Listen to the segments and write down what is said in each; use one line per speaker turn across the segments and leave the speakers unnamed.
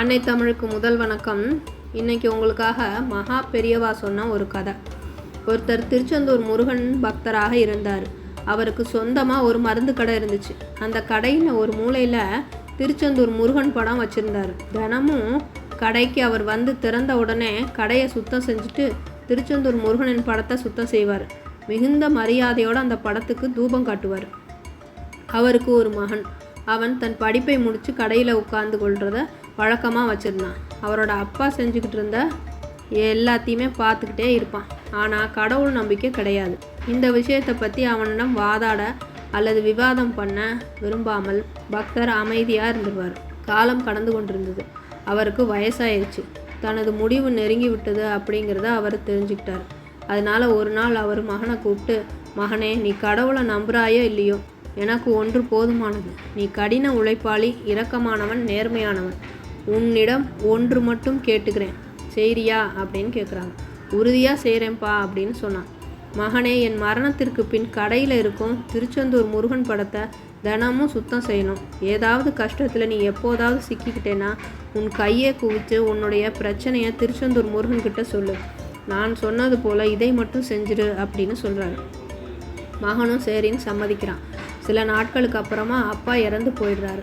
அன்னை தமிழுக்கு முதல் வணக்கம். இன்னைக்கு உங்களுக்காக மகா பெரியவா சொன்ன ஒரு கதை. ஒருத்தர் திருச்செந்தூர் முருகன் பக்தராக இருந்தார். அவருக்கு சொந்தமாக ஒரு மருந்து கடை இருந்துச்சு. அந்த கடையில் ஒரு மூலையில் திருச்செந்தூர் முருகன் படம் வச்சுருந்தார். தினமும் கடைக்கு அவர் வந்து திறந்த உடனே கடையை சுத்தம் செஞ்சுட்டு திருச்செந்தூர் முருகனின் படத்தை சுத்தம் செய்வார். மிகுந்த மரியாதையோடு அந்த படத்துக்கு தூபம் காட்டுவார். அவருக்கு ஒரு மகன். அவன் தன் படிப்பை முடித்து கடையில் உட்கார்ந்து கொள்கிறத வழக்கமாக வச்சுருந்தான். அவரோட அப்பா செஞ்சுக்கிட்டு இருந்த எல்லாத்தையுமே பார்த்துக்கிட்டே இருப்பான். ஆனால் கடவுள் நம்பிக்கை கிடையாது. இந்த விஷயத்தை பற்றி அவனிடம் வாதாட அல்லது விவாதம் பண்ண விரும்பாமல் பக்தர் அமைதியாக இருந்துருவார். காலம் கடந்து கொண்டிருந்தது. அவருக்கு வயசாயிருச்சு. தனது முடிவு நெருங்கி விட்டது அப்படிங்கிறத அவர் தெரிஞ்சுக்கிட்டார். அதனால ஒரு நாள் அவர் மகனை கூப்பிட்டு மகனே நீ கடவுளை நம்புறாயோ இல்லையோ? எனக்கு ஒன்று போதுமானது. நீ கடின உழைப்பாளி இரக்கமானவன் நேர்மையானவன். உன்னிடம் ஒன்று மட்டும் கேட்டுக்கிறேன். செய்றியா? அப்படின்னு கேட்குறாங்க உறுதியாக செய்கிறேன்ப்பா அப்படின்னு சொன்னான். மகனே என் மரணத்திற்கு பின் கடையில் இருக்கும் திருச்செந்தூர் முருகன் படத்தை தினமும் சுத்தம் செய்யணும். ஏதாவது கஷ்டத்தில் நீ எப்போதாவது சிக்கிக்கிட்டேன்னா உன் கையை குவித்து உன்னுடைய பிரச்சனையை திருச்செந்தூர் முருகன்கிட்ட சொல்லு. நான் சொன்னது போல் இதை மட்டும் செஞ்சிரு அப்படின்னு சொல்கிறாரு மகனும் சரின்னு சம்மதிக்கிறான். சில நாட்களுக்கு அப்புறமா அப்பா இறந்து போயிடுறாரு.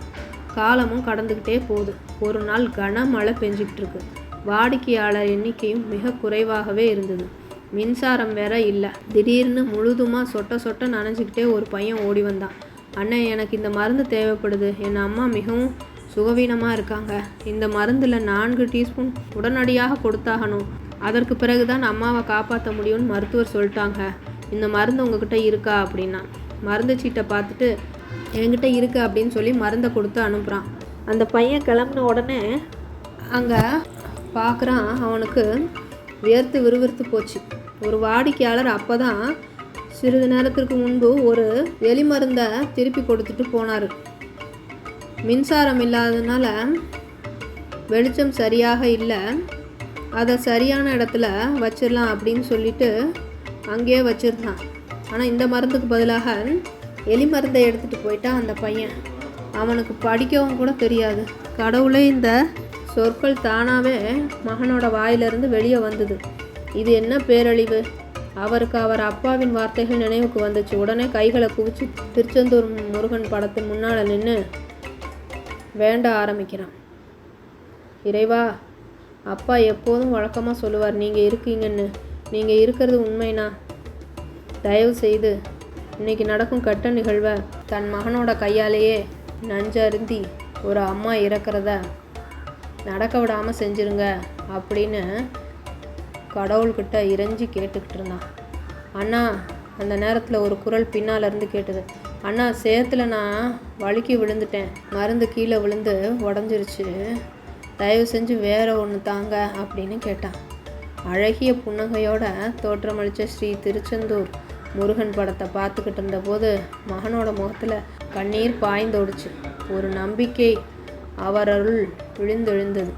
காலமும் கடந்துக்கிட்டே போகுது. ஒரு நாள் கனமழை பெஞ்சிக்கிட்டு இருக்கு வாடிக்கையாளர் எண்ணிக்கையும் மிக குறைவாகவே இருந்தது. மின்சாரம் வேற இல்லை. திடீர்னு முழுதுமாக சொட்ட சொட்ட நனைஞ்சிக்கிட்டே ஒரு பையன் ஓடி வந்தான். அண்ணன் எனக்கு இந்த மருந்து தேவைப்படுது. என் அம்மா மிகவும் சுகவீனமாக இருக்காங்க. இந்த மருந்தில் நான்கு டீஸ்பூன் உடனடியாக கொடுத்தாகணும். அதற்கு பிறகு தான் அம்மாவை காப்பாற்ற முடியும்னு மருத்துவர் சொல்லிட்டாங்க. இந்த மருந்து உங்ககிட்ட இருக்கா? அப்படின்னா மருந்து சீட்டை பார்த்துட்டு என்கிட்ட இருக்கு அப்படின்னு சொல்லி மருந்தை கொடுத்து அனுப்புகிறான் அந்த பையன் கிளம்புன உடனே அங்கே பார்க்குறான் அவனுக்கு வியர்த்து விறுவிறுத்து போச்சு. ஒரு வாடிக்கையாளர் அப்போ தான் சிறிது நேரத்திற்கு முன்பு ஒரு எலி மருந்தை திருப்பி கொடுத்துட்டு போனார். மின்சாரம் இல்லாததுனால வெளிச்சம் சரியாக இல்லை. அதை சரியான இடத்துல வச்சிடலாம் அப்படின்னு சொல்லிட்டு அங்கேயே வச்சிருந்தான். ஆனால் இந்த மருந்துக்கு பதிலாக எலி மருந்தை எடுத்துகிட்டு போயிட்டான் அந்த பையன். அவனுக்கு படிக்கவும் கூட தெரியாது. கடவுளே இந்த சொற்கள் தானாகவே மகனோட வாயிலிருந்து வெளியே வந்தது. இது என்ன பேரழிவு? அவருக்கு அவர் அப்பாவின் வார்த்தைகள் நினைவுக்கு வந்துச்சு. உடனே கைகளை குவிச்சு திருச்செந்தூர் முருகன் படத்தின் முன்னால் நின்று வேண்ட ஆரம்பிக்கிறான். இறைவா அப்பா எப்போதும் வழக்கமாக சொல்லுவார் நீங்கள் இருக்கீங்கன்னு. நீங்கள் இருக்கிறது உண்மைனா தயவு செய்து இன்னைக்கு நடக்கும் கட்ட நிகழ்வை தன் மகனோட கையாலேயே நஞ்சருந்தி ஒரு அம்மா இறக்கிறத நடக்க விடாமல் செஞ்சுருங்க அப்படின்னு கடவுள்கிட்ட இறைஞ்சி கேட்டுக்கிட்டு இருந்தான் அண்ணா அந்த நேரத்தில் ஒரு குரல் பின்னாலேருந்து கேட்டது. அண்ணா சேத்துல நான் வழுக்கி விழுந்துட்டேன். மருந்து கீழே விழுந்து உடஞ்சிருச்சு. தயவு செஞ்சு வேற ஒன்று தாங்க அப்படின்னு கேட்டான் அழகிய புன்னகையோட தோற்றமளித்த ஸ்ரீ திருச்செந்தூர் முருகன் படத்தை பார்த்துக்கிட்டு இருந்தபோது மகனோட முகத்தில் கண்ணீர் பாய்ந்தோடுச்சு. ஒரு நம்பிக்கை அவரருள் விழுந்தெழுந்தது.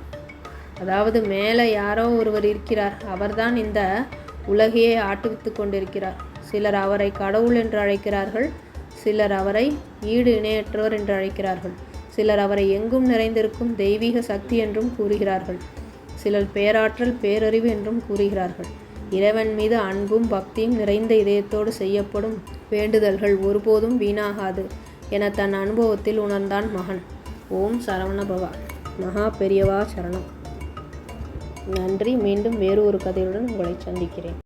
அதாவது மேலே யாரோ ஒருவர் இருக்கிறார். அவர்தான் இந்த உலகையே ஆட்டுவித்து கொண்டிருக்கிறார். சிலர் அவரை கடவுள் என்று அழைக்கிறார்கள். சிலர் அவரை ஈடு இணையற்றவர் என்று அழைக்கிறார்கள். சிலர் அவரை எங்கும் நிறைந்திருக்கும் தெய்வீக சக்தி என்றும் கூறுகிறார்கள். சிலர் பேராற்றல் பேரறிவு என்றும் கூறுகிறார்கள். இறைவன் மீது அன்பும் பக்தியும் நிறைந்த இதயத்தோடு செய்யப்படும் வேண்டுதல்கள் ஒருபோதும் வீணாகாது என தன் அனுபவத்தில் உணர்ந்தான் மகன். ஓம் சரவணபவா. மகா பெரியவா சரணம். நன்றி. மீண்டும் வேறு ஒரு கதையுடன் உங்களை சந்திக்கிறேன்.